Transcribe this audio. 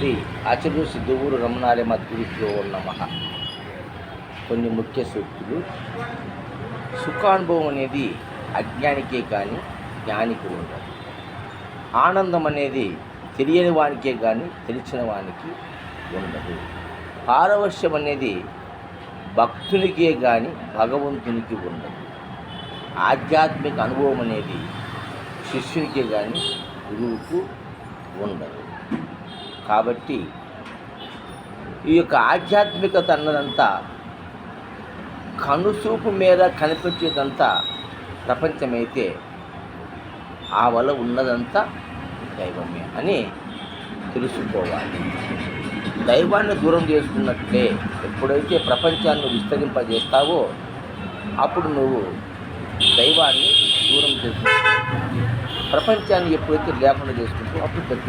శ్రీ అచరు సిద్ధువురు రమణాలయ ఉన్న నమ. కొన్ని ముఖ్య సూక్తులు. సుఖానుభవం అనేది అజ్ఞానికే కానీ జ్ఞానికి ఉండదు. ఆనందం అనేది తెలియని వానికే కానీ తెలిసిన వానికి ఉండదు. పారవశ్యం అనేది భక్తునికే కానీ భగవంతునికి ఉండదు. ఆధ్యాత్మిక అనుభవం అనేది శిష్యునికే కానీ గురువుకు ఉండదు. కాబట్టి ఈ యొక్క ఆధ్యాత్మికత అన్నదంతా కనుసూపు మీద కనిపించేదంతా ప్రపంచమైతే ఆ వల ఉన్నదంతా దైవమే అని తెలుసుకోవాలి. దైవాన్ని దూరం చేసుకున్నట్లే ఎప్పుడైతే ప్రపంచాన్ని విస్తరింపజేస్తావో అప్పుడు నువ్వు దైవాన్ని దూరం చేసుకుంటావు. ప్రపంచాన్ని ఎప్పుడైతే లేకుండా చేసుకుంటావు అప్పుడు దగ్గర